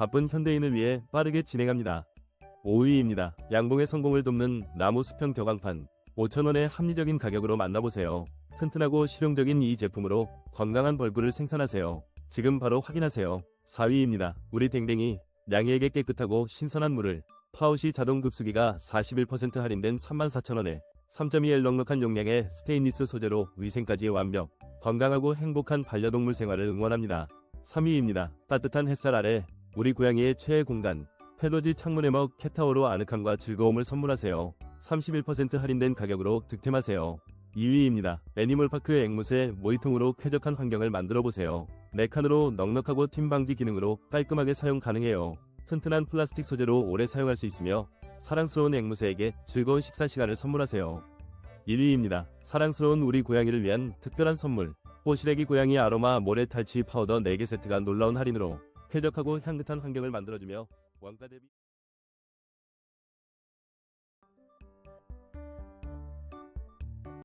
바쁜 현대인을 위해 빠르게 진행합니다. 5위입니다. 양봉의 성공을 돕는 나무 수평 격앙판 5,000원의 합리적인 가격으로 만나보세요. 튼튼하고 실용적인 이 제품으로 건강한 벌꿀을 생산하세요. 지금 바로 확인하세요. 4위입니다. 우리 댕댕이 양이에게 깨끗하고 신선한 물을 파우시 자동 급수기가 41% 할인된 34,000원에 3.2L 넉넉한 용량의 스테인리스 소재로 위생까지 완벽 건강하고 행복한 반려동물 생활을 응원합니다. 3위입니다. 따뜻한 햇살 아래 우리 고양이의 최애 공간 페로지 창문의 먹 캣타워로 아늑함과 즐거움을 선물하세요. 31% 할인된 가격으로 득템하세요. 2위입니다. 애니멀파크 앵무새 모이통으로 쾌적한 환경을 만들어 보세요. 4칸으로 넉넉하고 팀 방지 기능으로 깔끔하게 사용 가능해요. 튼튼한 플라스틱 소재로 오래 사용할 수 있으며 사랑스러운 앵무새에게 즐거운 식사 시간을 선물하세요. 1위입니다. 사랑스러운 우리 고양이를 위한 특별한 선물. 뽀시래기 고양이 아로마 모래 탈취 파우더 4개 세트가 놀라운 할인으로 쾌적하고 향긋한 환경을 만들어주며 원가 대비